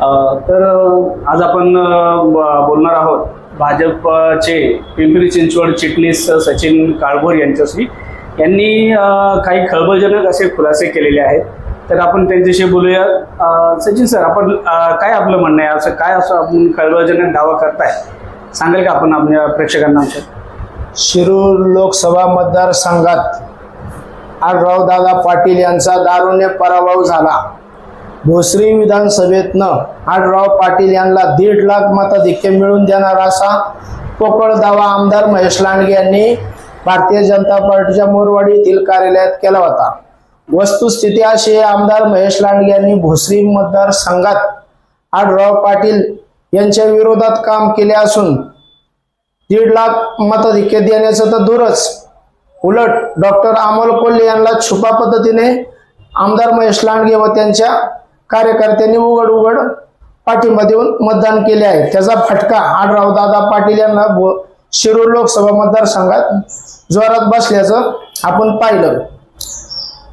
तर आज आपण ब- बोलणार आहोत भाजपचे पिंपरी चिंचवड चिटणीस सचिन काळभोर यांच्याशी. यांनी काही खळबळजनक असे खुलासे केलेले आहेत. तर आपण त्यांच्याशी बोलूया. सचिन सर आपण काय आपलं म्हणणं आहे? असं काय असं आपण खळबळजनक दावा करताय? सांगाल का आपण आपल्या प्रेक्षकांना आमच्या शिरूर लोकसभा मतदारसंघात आढराव दादा पाटील यांचा दारुणे पराभव झाला. भोसरी विधानसभेतनं आढराव पाटील यांना दीड लाख मताधिक्य मिळवून देणार असा पोकळ दावा आमदार महेश लांडगे यांनी भारतीय जनता पार्टीच्या मोरवाडी येथील कार्यालयात केला होता. वस्तुस्थिती अशी आहे, आमदार महेश लांडगे यांनी भोसरी मतदारसंघात आढराव पाटील यांच्या विरोधात काम केले असून दीड लाख मताधिक्य देण्याचं तर दूरच. उलट डॉक्टर अमोल कोल्हे यांना छुपा पद्धतीने आमदार महेश लांडगे व त्यांच्या कार्यकर्त्यांनी उघड उघड पाठिंबा देऊन मतदान केले आहे. त्याचा फटका आडराव दादा पाटील यांना शिरूर लोकसभा मतदारसंघात जोरात बसल्याचं आपण पाहिलं.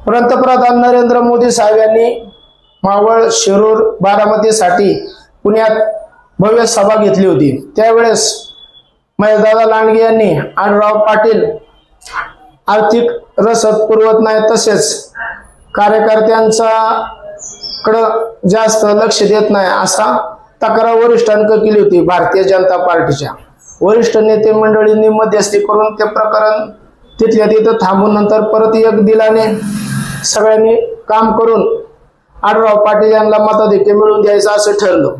पंतप्रधान नरेंद्र मोदी साहेब यांनी मावळ शिरूर बारामतीसाठी पुण्यात भव्य सभा घेतली होती. त्यावेळेस महेशदादा लांडगे यांनी आडराव पाटील आर्थिक रसद पुरवत नाही तसेच कार्यकर्त्यांचा कडं जास्त लक्ष देत नाही असा तक्रार वरिष्ठांकडे केली होती भारतीय जनता पार्टीच्या. वरिष्ठ नेते मंडळींनी मध्यस्थी करून ते प्रकरण तिथल्या तिथं थांबून नंतर परत एक दिलाने सगळ्यांनी काम करून आडराव पाटील यांना मताधिक्य मिळवून द्यायचं असं ठरलं.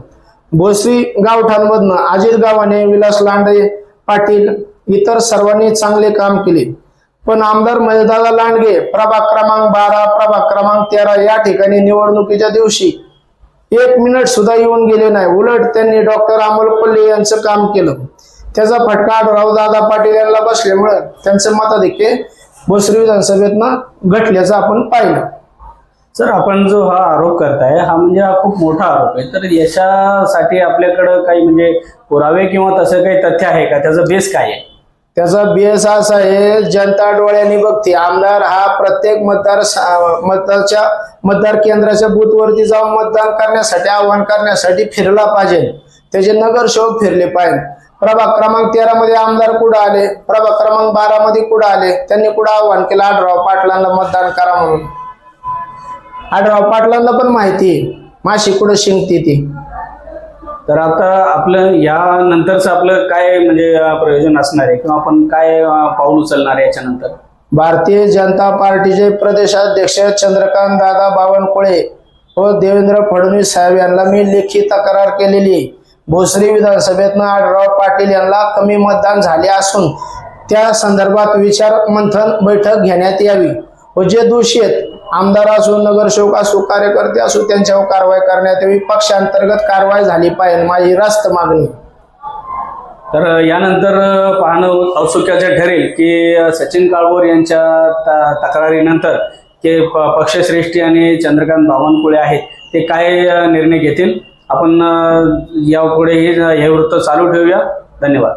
भोसरी गावठाणमधनं अजित गावाने विलास लांडे पाटील इतर सर्वांनी चांगले काम केले. पण आमदार महेशदादा लांडगे प्रभाग क्रमांक बारा प्रभाग क्रमांक तेरा या ठिकाणी निवडणुकीच्या दिवशी एक मिनिट सुद्धा येऊन गेले नाही. उलट त्यांनी डॉक्टर अमोल कोल्हे यांचं काम केलं. त्याचा फटका दादा पाटील यांना बसल्यामुळे त्यांचं मताधिक्य भोसरी विधानसभेतनं घटल्याचं आपण पाहिलं. सर आपण जो हा आरोप करताय हा म्हणजे हा खूप मोठा आरोप आहे. तर याच्यासाठी आपल्याकडं काही म्हणजे पुरावे किंवा तसं काही तथ्य आहे का? त्याचं बेस काय आहे? त्याचा बेस असा आहे जनता डोळ्यांनी बघते. आमदार हा प्रत्येक मतदार मतदारच्या मतदार केंद्राच्या बूथवरती जाऊन मतदान करण्यासाठी आव्हान करण्यासाठी फिरला पाहिजे. त्याचे नगरसेवक फिरले पाहिजे. प्रभाग क्रमांक तेरा मध्ये आमदार कुठं आले? प्रभाग क्रमांक बारा मध्ये कुठं आले? त्यांनी कुठं आव्हान केलं? आढराव पाटलांना मतदान करा म्हणून. आढराव पाटलांना पण माहिती माशी कुठं शिंकते ती? तर आता आपलं या नंतरचं आपलं काय म्हणजे प्रयोजन असणार आहे? किंवा आपण काय पाऊल उचलणार आहे याच्यानंतर? भारतीय जनता पार्टीचे प्रदेशाध्यक्ष चंद्रकांत दादा बावनकुळे व देवेंद्र फडणवीस साहेब यांना मी लेखी तक्रार केलेली. आहे. भोसरी विधानसभेतनं आढराव पाटील यांना कमी मतदान झाले असून त्या संदर्भात विचार मंथन बैठक घेण्यात यावी. व जे दोषी आहेत आमदार असो नगरसेवक असो कार्यकर्ते असो त्यांच्यावर कारवाई करण्यात यावी. पक्षांतर्गत कारवाई झाली पाहिजे. माझी रास्त मागणी. तर यानंतर पाहणं औत्सुक्याचे ठरेल की सचिन काळभोर यांच्या तक्रारीनंतर ते पक्षश्रेष्ठी आणि चंद्रकांत बावनकुळे आहेत ते काय निर्णय घेतील? आपण यापुढेही हे हे वृत्त चालू ठेवूया. धन्यवाद.